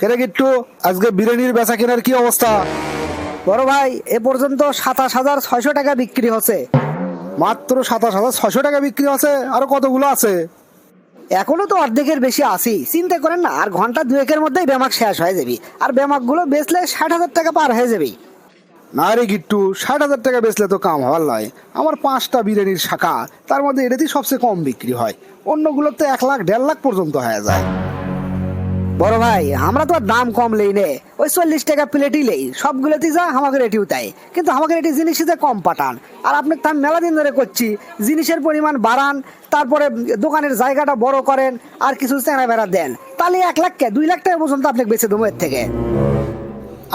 কেরে গিট্টু আজকে বিরিয়ানির বেচা কেনার কি অবস্থা? বড় ভাই এ পর্যন্ত সাতাশ হাজার ছয়শো টাকা বিক্রি হচ্ছে। মাত্র সাতাশ হাজার ছয়শো টাকা বিক্রি আছে আরও কতগুলো আছে? এখনও তো অর্ধেকের বেশি আসি চিন্তা করেন না আর ঘণ্টা দুয়েকের মধ্যেই ব্যামাক শেষ হয়ে যাবি। আর ব্যামাকগুলো বেচলে ষাট হাজার টাকা পার হয়ে যাবি। না রে গিট্টু ষাট হাজার টাকা বেচলে তো কাম হওয়ার নয় আমার পাঁচটা বিরিয়ানির শাখা তার মধ্যে এটাতেই সবচেয়ে কম বিক্রি হয়। অন্যগুলোতে এক লাখ দেড় লাখ পর্যন্ত হয়ে যায়। বড় ভাই, আমরা তো আর দাম কম লেই নে। ওই চল্লিশ টাকা প্লেটই লেই। সবগুলোতেই যা আমাকে রেটিও তাই কিন্তু আমাকে রেটি জিনিসই যে কম পাঠান। আর আপনি তার মেলা দিন ধরে করছি। জিনিসের পরিমাণ বাড়ান, তারপরে দোকানের জায়গাটা বড় করেন, আর কিছু চেনা বেড়া দেন। তাহলে এক লাখ কে? দুই লাখ টাকা পর্যন্ত আপনাকে বেছে দেবো এর থেকে।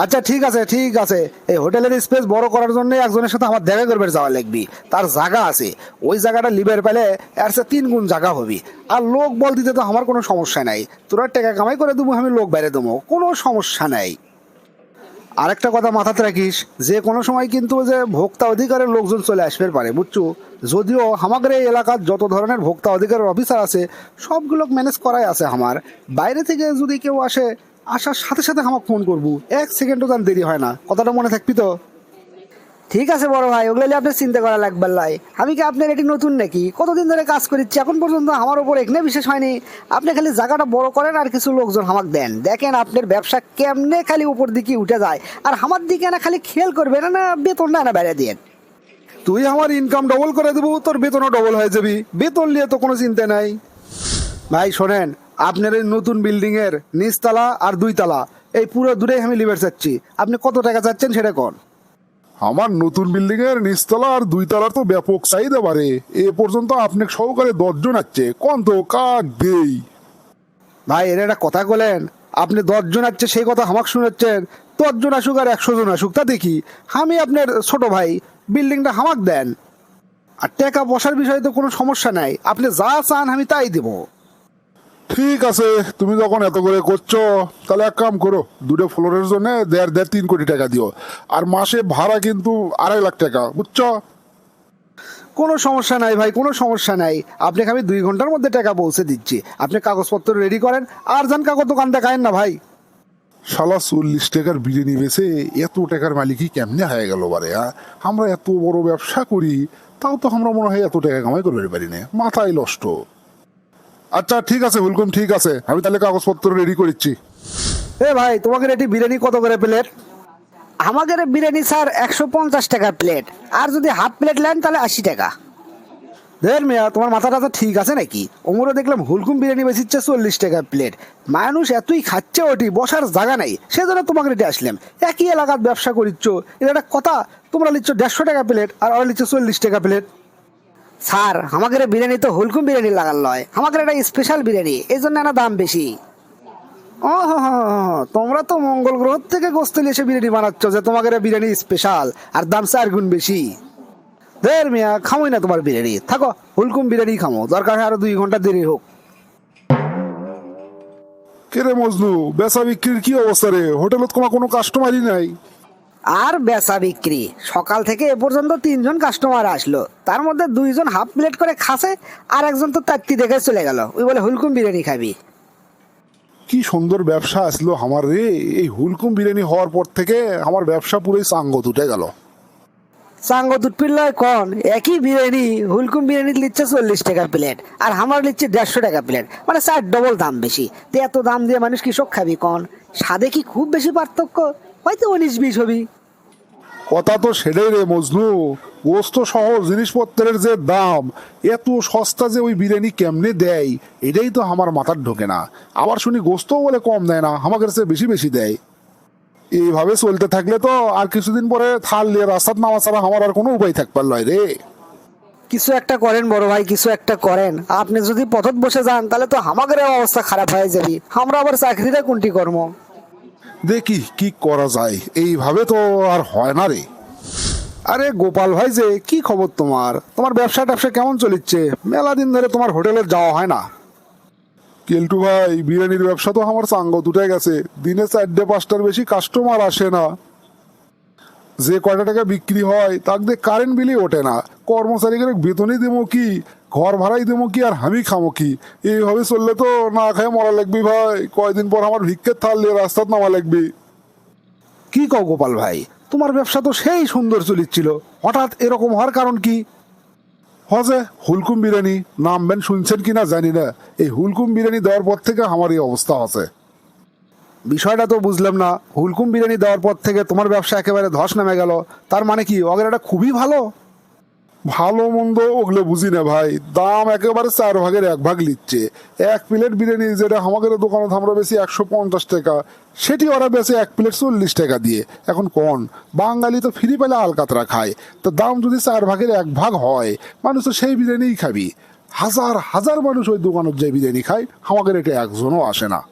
আচ্ছা ঠিক আছে ঠিক আছে। এই হোটেলের স্পেস বড় করার জন্য একজনের সাথে আমার দেখা করবে যাওয়া লাগবি। তার জায়গা আছে। ওই জায়গাটা লিবের পেলে এর সে তিন গুণ জায়গা হবি। আর লোক বল দিতে তো আমার কোনো সমস্যা নাই। তোরা টাকা কামাই করে দেবো, আমি লোক বাইরে দেবো। কোনো সমস্যা নাই। আরেকটা কথা মাথাতে রাখিস, যে কোনো সময় কিন্তু যে ভোক্তা অধিকারের লোকজন চলে আসবে পারে, বুঝছ? যদিও আমাদের এই এলাকার যত ধরনের ভোক্তা অধিকারের অফিসার আছে সবগুলো ম্যানেজ করাই আছে আমার। বাইরে থেকে যদি কেউ আসে আসার সাথে সাথে আমাকে ফোন করব। এক সেকেন্ডও তার দেরি হয় না। কথাটা মনে থাকবি তো? ঠিক আছে বড় ভাই ওগুলো নিয়ে আপনি চিন্তা করা লাগবে লাই আমি কি আপনার এটি নতুন নাকি? কতদিন ধরে কাজ করিচ্ছি এখন পর্যন্ত আমার উপর এখানে বিশেষ হয়নি। আপনি খালি জায়গাটা বড় করেন আর কিছু লোকজন আমাকে দেন। দেখেন আপনার ব্যবসা কেমনে খালি উপর দিকে উঠে যায়। আর আমার দিকে না খালি খেয়াল করবে না বেতনটা না বেড়ে দিয়ে। তুই আমার ইনকাম ডবল করে দেবো তোর বেতনও ডবল হয়ে যাবি। বেতন নিয়ে তো কোনো চিন্তা নাই। ভাই শোনেন আপনার এই নতুন বিল্ডিং এর নিচতলা আর দুই তলা এই পুরো দূরে আমি লিভার চাচ্ছি। আপনি কত টাকা চাচ্ছেন সেটা কোন? আমার নতুন বিল্ডিং এর নিচতলা আর দুই তলার তো ব্যাপক চাহিদা বাড়ে। এ পর্যন্ত আপনি সহকারে দশজন আছে। কোন তো কাক দেই? ভাই এর একটা কথা বলেন। আপনি দশজন আছে সেই কথা আমাকে শুনেছেন দশজন আসুক আর একশো জন আসুক তা দেখি। আমি আপনার ছোট ভাই বিল্ডিংটা হামাক দেন। আর টাকা বসার বিষয়ে তো কোনো সমস্যা নাই। আপনি যা চান আমি তাই দেবো। ঠিক আছে তুমি যখন এত করে করছ তাহলে এক কাম করো দুটো ফ্লোরের জন্য দেড় দেড় তিন কোটি টাকা দিও। আর মাসে ভাড়া কিন্তু আড়াই লাখ টাকা বুঝছ? কোনো সমস্যা নাই ভাই কোনো সমস্যা নাই। আপনাকে আমি দুই ঘণ্টার মধ্যে টাকা পৌঁছে দিচ্ছি। আপনি কাগজপত্র রেডি করেন আর যান কাগজ দোকান দেখায়েন না ভাই। শালা চল্লিশ টাকার বিরিয়ানি বেছে এত টাকার মালিকই কেমনে হয়ে গেল বারে হ্যাঁ? আমরা এত বড় ব্যবসা করি তাও তো আমরা মনে হয় এত টাকা কামাই করতে পারি না। মাথায় নষ্ট। আচ্ছা ঠিক আছে হুলকুম ঠিক আছে। আমি তাহলে কাগজপত্র রেডি করেছি এ ভাই তোমাকে এটি বিরিয়ানি কত করে প্লেট আমাদের বিরিয়ানি স্যার একশো পঞ্চাশ টাকা প্লেট আর যদি হাফ প্লেট নেন তাহলে আশি টাকা। ধের মেয়া তোমার মাথাটা তো ঠিক আছে নাকি? ওমরে দেখলাম হুলকুম বিরিয়ানি বেশিচ্ছে চল্লিশ টাকা প্লেট মানুষ এতই খাচ্ছে ওটি বসার জায়গা নেই। সেজন্য তোমাকে রেটে আসলাম। একই এলাকার ব্যবসা করিচ্ছ। এটা একটা কথা তোমরা নিচ্ছ দেড়শো টাকা প্লেট আর ওরা নিচ্ছ চল্লিশ টাকা প্লেট স্যার, আমাদের বিরিয়ানি তো হুলকুম বিরিয়ানি লাগাল নয় আমাদের একটা স্পেশাল বিরিয়ানি, এই জন্য না দাম বেশি। ও তোমরা তো মঙ্গল গ্রহ থেকে গোস্ত নিয়ে এসে বিরিয়ানি বানাচ্ছ যে তোমাদের বিরিয়ানি স্পেশাল আর দাম চার গুণ বেশি। ধের মিয়া, খামোই না তোমার বিরিয়ানি। থাকো, হুলকুম বিরিয়ানি খামো, দরকার আরও দুই ঘণ্টা দেরি হোক। কে রে মজনু, বেচা বিক্রির কি অবস্থা রে? হোটেলত কোনো কাস্টমারই নাই। আর বেচা বিক্রি। সকাল থেকে এ পর্যন্ত তিনজন কাস্টমার আসলো। তার মধ্যে দুইজন হাফ প্লেট করে খাসে আর একজন তো তাত্তি দেখে চলে গেল। ওই বলে হুলকুম বিরিয়ানি খাবি? কি সুন্দর ব্যবসা আসলো আমার রে। এই হুলকুম বিরিয়ানি হওয়ার পর থেকে আমার ব্যবসা পুরোই সাঙ্গ উঠে গেল। সাঙ্গ দুধ পিল্লয় কন? একই বিরিয়ানি হুলকুম বিরিয়ানি নিচ্ছে চল্লিশ টাকা প্লেট আর আমার নিচ্ছে দেড়শো টাকা প্লেট মানে চার ডবল দাম বেশি। তো এত দাম দিয়ে মানুষ কৃষক খাবি কন? স্বাদে কি খুব বেশি পার্থক্য? হয়তো উনিশ বিশ হবি। কথা তো সেটাই রে মজনু। গোস্ত সহ জিনিসপত্রের যে দাম এত সস্তা যে ওই বিরিয়ানি কেমনে দেয় এটাই তো আমার মাথার ঢোকে না। আবার শুনি গোস্তও বলে কম দেয় না আমাদের কাছে বেশি বেশি দেয়। এইভাবে চলতে থাকলে তো আর কিছুদিন পরে থাল নিয়ে রাস্তার নামা ছাড়া আমার আর কোনো উপায় থাকবার লয় রে। কিছু একটা করেন বড় ভাই কিছু একটা করেন। আপনি যদি পথত বসে যান তাহলে তো আমাদের অবস্থা খারাপ হয়ে যাবে। আমরা আবার চাকরিটা কোনটি কর্ম দেখি কি করা যায়। এইভাবে তো আর হয় না রে। আরে গোপাল ভাই যে, কি খবর তোমার? তোমার ব্যবসা ট্যাবসা কেমন চলিচ্ছে? মেলা দিন ধরে তোমার হোটেলে যাওয়া হয় না। কেলটু ভাই, বিরিয়ানির ব্যবসা তো আমার সাঙ্গ দুটে গেছে। দিনে চারটে, পাঁচটার বেশি কাস্টমার আসে না। যে কয়টা টাকা বিক্রি হয়, তাক দিয়ে কারেন্ট বিলই ওঠে না। কর্মচারীকে বেতনই দেবো কি? ঘর ভাড়াই দেবো কি আর আমি খামো কি? এইভাবে চললে তো না খাই মরা লাগবি ভাই। কয়দিন পর আমার ভিক্ষের থাল রাস্তাত নামা লাগবে। কি কও গোপাল ভাই? তোমার ব্যবসা তো সেই সুন্দর চলিচ্ছিল। হঠাৎ এরকম হওয়ার কারণ কি? হজে হুলকুম বিরিয়ানি নামবেন শুনছেন কি না জানি না। এই হুলকুম বিরিয়ানি দেওয়ার পর থেকে আমার এই অবস্থা আছে। বিষয়টা তো বুঝলাম না। হুলকুম বিরিয়ানি দেওয়ার পর থেকে তোমার ব্যবসা একেবারে ধস নেমে গেল। তার মানে কি? অগেরাটা খুবই ভালো? ভালো মন্দ ওগুলো বুঝি না ভাই। দাম একেবারে চার ভাগের এক ভাগ নিচ্ছে। এক প্লেট বিরিয়ানি যেটা আমাদের দোকানে আমরা বেশি একশো পঞ্চাশ টাকা। সেটি ওরা বেশি এক প্লেট চল্লিশ টাকা দিয়ে। এখন কোন? বাঙালি তো ফ্রি পেলে আলকাতরা খায়। তো দাম যদি চার ভাগের এক ভাগ হয়, মানুষ তো সেই বিরিয়ানিই খাবি। হাজার হাজার মানুষ ওই দোকানের যে বিরিয়ানি খায়। আমাদের এটা একজনও আসে না।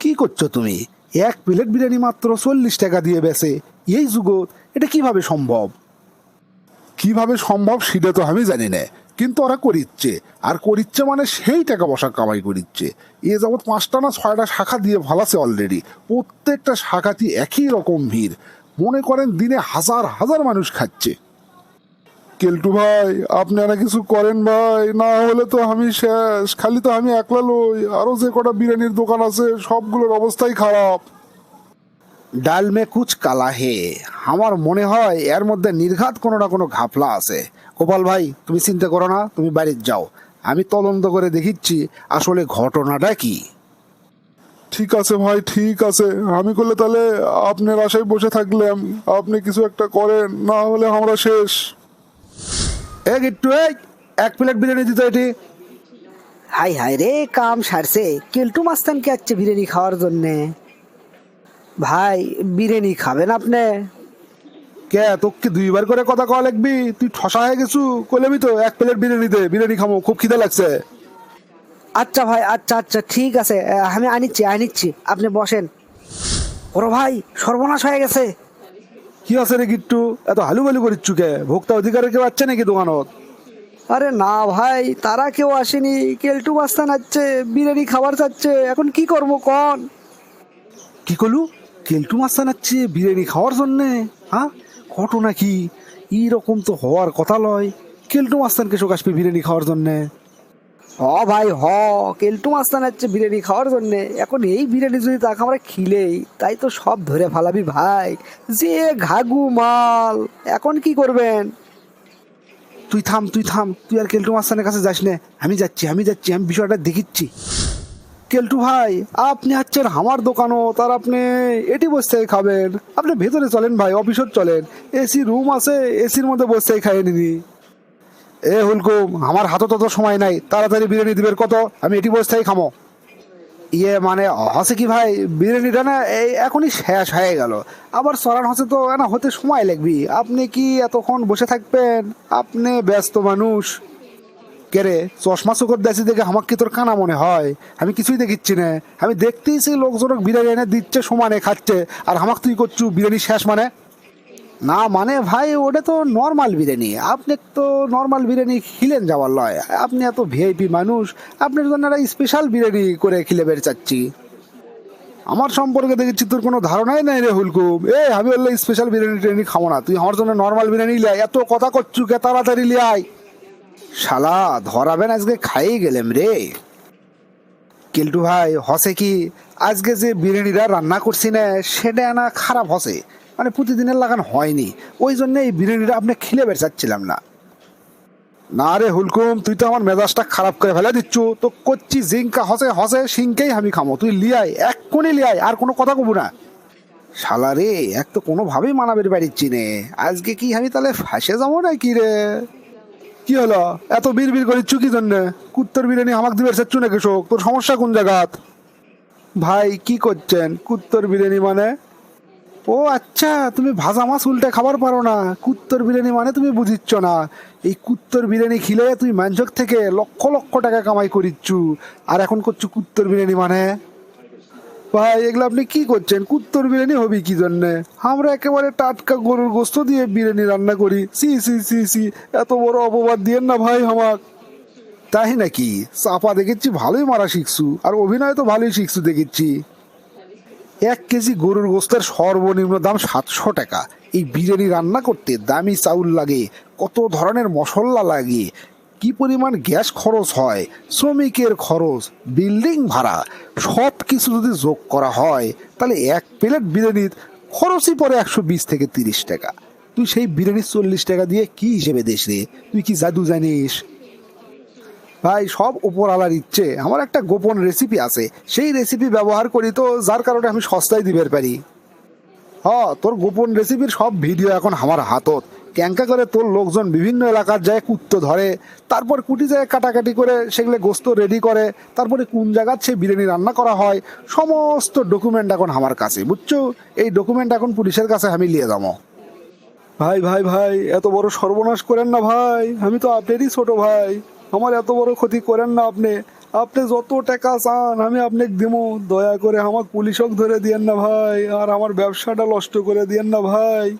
কি করছ তুমি? এক প্লেট বিরিয়ানি মাত্র চল্লিশ টাকা দিয়ে বেছে এই যুগত এটা কীভাবে সম্ভব? কীভাবে সম্ভব সেটা তো আমি জানি না। কিন্তু ওরা করিচ্ছে। আর করিচ্ছে মানে সেই টাকা বসা কামাই করিচ্ছে। এ যাবৎ পাঁচটা না ছয়টা শাখা দিয়ে ভালাছে অলরেডি প্রত্যেকটা শাখাতে একই রকম ভিড়। মনে করেন দিনে হাজার হাজার মানুষ খাচ্ছে। কেলটু ভাই, আপনারা কিছু করেন ভাই? না হলে তো আমি শেষ। খালি তো আমি একলা লই। আরও যে কটা বিরিয়ানির দোকান আছে, সবগুলোর অবস্থাই খারাপ। ডাল মে কুচ কালা হে। আমার মনে হয় এর মধ্যে নির্ঘাত কোনো না কোনো ঘাপলা আছে। গোপাল ভাই তুমি চিন্তা করো না তুমি বাড়ির যাও। আমি তদন্ত করে দেখিচ্ছি আসলে ঘটনাটা কি। ঠিক আছে ভাই ঠিক আছে। আমি করলে তাহলে আপনার আশায় বসে থাকলাম। আপনি কিছু একটা করেন না হলে আমরা শেষ। এক একটু এই এক প্লেট বিরিয়ানি দিত এটি। হাই হাই রে কাম সারছে। কেলটু মাস্তানকে আসছে বিরিয়ানি খাওয়ার জন্যে। ভাই বিরিয়ানি খাবেন আপনি? কে তোকে দুইবার করে কথা কওয়া লাগবি? তুই ঠসা হয়ে গেছু? কইলামি তো এক প্লেট বিরিয়ানি দে বিরিয়ানি খামো খুব খিদে লাগছে। আচ্ছা ভাই আচ্ছা আচ্ছা ঠিক আছে আমি আনিচ্ছি আনিচ্ছি আপনি বসেন। ওরো ভাই সর্বনাশ হয়ে গেছে। কি আছে রে গিট্টু? এত হালু বালু করিচ্ছু কে? ভোক্তা অধিকারে কেউ আছে নাকি দোকানত? আরে না ভাই তারা কেউ আসেনি কেলটু মাস্তান আসছে বিরিয়ানি খাবার চাচ্ছে এখন কি করব কন? কি করলু কেলটু মাছ আনাচ্ছে বিরিয়ানি খাওয়ার জন্যে হ্যাঁ? ঘটনা কি? এইরকম তো হওয়ার কথা লয়। কেলটু মাস্তানকে শোক আসবে বিরিয়ানি খাওয়ার জন্যে। হ ভাই হ। কেলটু মাস্তান আসছে বিরিয়ানি খাওয়ার জন্য। এখন এই বিরিয়ানি যদি তাকে আমরা খিলেই তাই তো সব ধরে ফালাবি ভাই। যে ঘাগু মাল এখন কি করবেন? তুই থাম তুই থাম। তুই আর কেলটু মাস্তানের কাছে যাস না। আমি যাচ্ছি আমি যাচ্ছি আমি বিষয়টা দেখিচ্ছি। কেলটু ভাই, আপনি হচ্ছেন আমার দোকানও, তার আপনি এটি বসে খাবেন। আপনি ভেতরে চলেন ভাই অফিসত চলেন। এসি রুম আছে, এসির মধ্যে বসে খাইয়ে নিবি। এ হুলকুম, আমার হাতে তত সময় নাই, তাড়াতাড়ি বিরিয়ানি দিবের কত, আমি এটি বসেই খামো। ইয়ে মানে হসে কি ভাই, বিরিয়ানিটা না এই এখনই শেষ হয়ে গেল। আবার সরান হসে তো, না, হতে সময় লাগবি। আপনি কি এতক্ষণ বসে থাকবেন? আপনি ব্যস্ত মানুষ। কে রে? চশমা চোখর দেখছি দেখে আমার কি তোর কানা মনে হয়? আমি কিছুই দেখিচ্ছি না। আমি দেখতেইছি লোকজনক বিরিয়ানি এনে দিচ্ছে, সমানে খাচ্ছে। আর আমাক তুই করছু বিরিয়ানি শেষ মানে? না মানে ভাই, ওটা তো নর্মাল বিরিয়ানি। আপনি তো নর্মাল বিরিয়ানি খিলেন যাওয়ার লয়। আপনি এত ভিআইপি মানুষ। আপনার জন্য একটা স্পেশাল বিরিয়ানি করে খিলে বের চাচ্ছি। আমার সম্পর্কে দেখেছি, তোর কোনো ধারণাই নাই রে হুলকুম এ, আমি বললে স্পেশাল বিরিয়ানি টিরিয়ানি খাব না। তুই আমার জন্য নর্মাল বিরিয়ানি লিয়াই এত কথা করছু কে? তাড়াতাড়ি লিয়াই শালা, ধরাবেন আজকে, খাইয়ে গেলেম রে। কেলটু ভাই, হসে কি? আজকে যে বিরিয়ানিটা রান্না করছি না, সেটা না খারাপ হসে। মানে প্রতিদিনের লাগান হয়নি। ওই জন্য এই বিরিয়ানিটা আপনি খেলে বের চাচ্ছিলাম না। না রে হুলকুম, তুই তো আমার মেজাজটা খারাপ করে ফেলে দিচ্ছু। তো করছি জিঙ্কা হসে হসে সিংকেই আমি খামো। তুই লিয়াই, এক কোণে লিয়াই, আর কোনো কথা কবু না। শালা রে, এক তো কোনোভাবেই মানাবের বাড়ির চিনে আজকে কি আমি তাহলে ফাঁসে যাব না কি রে? কি হলো? এত বীর বীর করিচ্ছু কি জন্য? কুত্তর বিরিয়ানি আমাকে দিবে চাচ্ছু না কৃষক তোর সমস্যা কোন জায়গাত? ভাই, কি করছেন? কুত্তর বিরিয়ানি মানে? ও আচ্ছা তুমি ভাজা মাছ উল্টে খাবার পারো না। কুত্তর বিরিয়ানি মানে তুমি বুঝিচ্ছ না। এই কুত্তর বিরিয়ানি খিলে তুই মাঞ্জক থেকে লক্ষ লক্ষ টাকা কামাই করিচ্ছু। আর এখন করছু কুত্তর বিরিয়ানি মানে? ভাই, এগুলো আপনি কি করছেন? কুত্তর বিরিয়ানি হবে কি জন্যে? আমরা একেবারে টাটকা গরুর গোস্ত দিয়ে বিরিয়ানি রান্না করি। সি সি সি সি এত বড় অপবাদ দিয়েন না ভাই আমার তাই নাকি? চাপা দেখেছি, ভালোই মারা শিখছু। আর অভিনয় তো ভালোই শিখছু দেখেছি। এক কেজি গরুর গোস্তের সর্বনিম্ন দাম সাতশো টাকা। এই বিরিয়ানি রান্না করতে দামি চাউল লাগে, কত ধরনের মশলা লাগে কি পরিমাণ গ্যাস খরচ হয়, শ্রমিকের খরচ, বিল্ডিং ভাড়া সব কিছু যদি যোগ করা হয়, তাহলে এক প্লেট বিরিয়ানির খরচই পড়ে একশো বিশ থেকে তিরিশ টাকা। তুই সেই বিরিয়ানি চল্লিশ টাকা দিয়ে কি হিসেবে দিস রে? তুই কি জাদু জানিস? ভাই, সব উপরওয়ালার ইচ্ছে। আমার একটা গোপন রেসিপি আছে। সেই রেসিপি ব্যবহার করি তো, যার কারণে আমি সস্তায় দিবের পারি। হ, তোর গোপন রেসিপির সব ভিডিও এখন আমার হাতত। ক্যাঙ্কা করে তোর লোকজন বিভিন্ন এলাকার যায়, কুত্তো ধরে, তারপর কুটি যায় কাটাকাটি করে সেগুলো গোস্ত রেডি করে, তারপরে কোন জায়গার সে বিরিয়ানি রান্না করা হয়, সমস্ত ডকুমেন্ট এখন আমার কাছে। বুঝছ? এই ডকুমেন্ট এখন পুলিশের কাছে আমি নিয়ে যাব। ভাই ভাই ভাই, এত বড় সর্বনাশ করেন না ভাই। আমি তো আপনারই ছোট ভাই। আমার এত বড় ক্ষতি করেন না আপনি। আপনি যত টাকা চান, আমি আপনাকে দেবো। দয়া করে আমার পুলিশক ধরে দিয়েন না ভাই। আর আমার ব্যবসাটা নষ্ট করে দিয়েন না ভাই।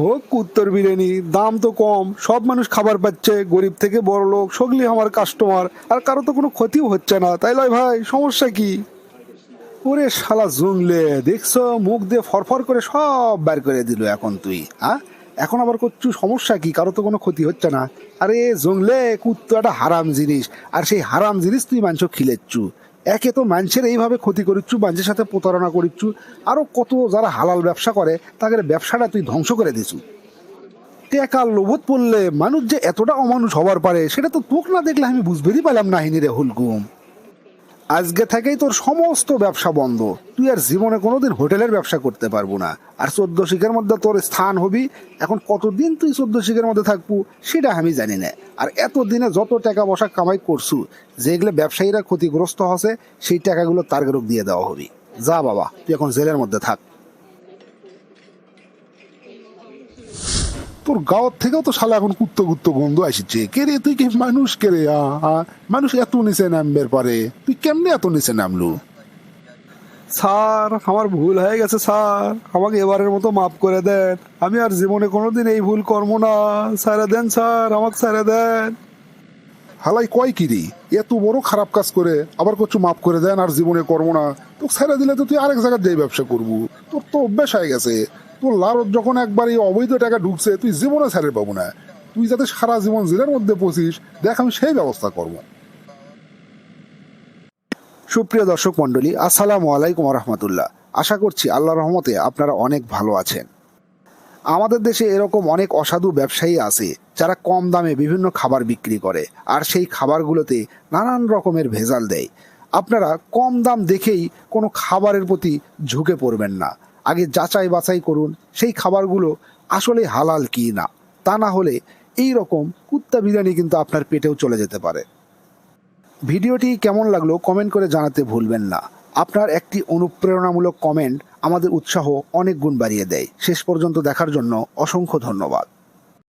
হোক উত্তর বিরিয়ানি, দাম তো কম। সব মানুষ খাবার পাচ্ছে, গরিব থেকে বড় লোক, সগলি আমার কাস্টমার আর কারও তো কোনো ক্ষতিও হচ্ছে না। তাই লয় ভাই, সমস্যা কি? ওরে শালা জুংলে দেখছ? মুখ দিয়ে ফরফর করে সব বের করে দিল এখন তুই হ্যাঁ এখন আবার করছু সমস্যা কি? কারও তো কোনো ক্ষতি হচ্ছে না। আরে জংলে কুত্তো একটা হারাম জিনিস। আর সেই হারাম জিনিস তুই মাংস খিলেচ্ছু। একে তো মানুষের এইভাবে ক্ষতি করিচ্ছু, মানুষের সাথে প্রতারণা করিচ্ছু আরও কত যারা হালাল ব্যবসা করে, তাদের ব্যবসাটা তুই ধ্বংস করে দিছু। টেকা লোভত পড়লে মানুষ যে এতটা অমানুষ হবার পারে, সেটা তো তোক না দেখলে আমি বুঝবেরই পেলাম না হিনি রে হুলগুম আজকে থেকেই তোর সমস্ত ব্যবসা বন্ধ। তুই আর জীবনে কোনোদিন হোটেলের ব্যবসা করতে পারব না। আর চোদ্দ শিখের মধ্যে তোর স্থান হবি। এখন কতদিন তুই চোদ্দ শিখের মধ্যে থাকব, সেটা আমি জানি না। আর এত দিনে যত টাকা পয়সা কামাই করছু, যেগুলো ব্যবসায়ীরা ক্ষতিগ্রস্ত হসে, সেই টাকাগুলো তার দিয়ে দেওয়া হবি। যা বাবা, তুই এখন জেলের মধ্যে থাক। তোর গাওয়ার থেকেও তো শালা এখন কুত্তো কুত্তো গন্ধ আসছে। কে রে তুই কি মানুষ? কে রে? মানুষ এত নিচে নামবের পারে। তুই কেমনে এত নিচে নামলু? স্যার আমার ভুল হয়ে গেছে স্যার। আমাকে এবারের মতো মাফ করে দেন। আমি আর জীবনে কোনোদিন এই ভুল করব না। স্যারে দেন স্যার আমাকে স্যারে দেন। হালাই কয় কি রে? এত বড় খারাপ কাজ করে আবার করছু মাফ করে দেন আর জীবনে করব না। তো ছেড়ে দিলে তো তুই আরেক জায়গায় যাই ব্যবসা করব। তোর তো অভ্যাস হয়ে গেছে। তোর লারত যখন একবার এই অবৈধ টাকা ঢুকছে, তুই জীবনে ছেড়ে পাবো না। তুই যাতে সারা জীবন জেলের মধ্যে পচিস দেখ আমি সেই ব্যবস্থা করব। সুপ্রিয় দর্শক মণ্ডলী, আসসালামু আলাইকুম রহমতুল্লাহ আশা করছি আল্লাহ রহমতে আপনারা অনেক ভালো আছেন। আমাদের দেশে এরকম অনেক অসাধু ব্যবসায়ী আছে, যারা কম দামে বিভিন্ন খাবার বিক্রি করে, আর সেই খাবারগুলোতে নানান রকমের ভেজাল দেয়। আপনারা কম দাম দেখেই কোনো খাবারের প্রতি ঝুঁকে পড়বেন না। আগে যাচাই বাছাই করুন, সেই খাবারগুলো আসলে হালাল কি না তা না হলে এই রকম কুত্তা বিরিয়ানি কিন্তু আপনার পেটেও চলে যেতে পারে। ভিডিওটি কেমন লাগল কমেন্ট করে জানাতে ভুলবেন না। আপনার একটি অনুপ্রেরণামূলক কমেন্ট আমাদের উৎসাহ অনেক গুণ বাড়িয়ে দেয়। শেষ পর্যন্ত দেখার জন্য অসংখ্য ধন্যবাদ।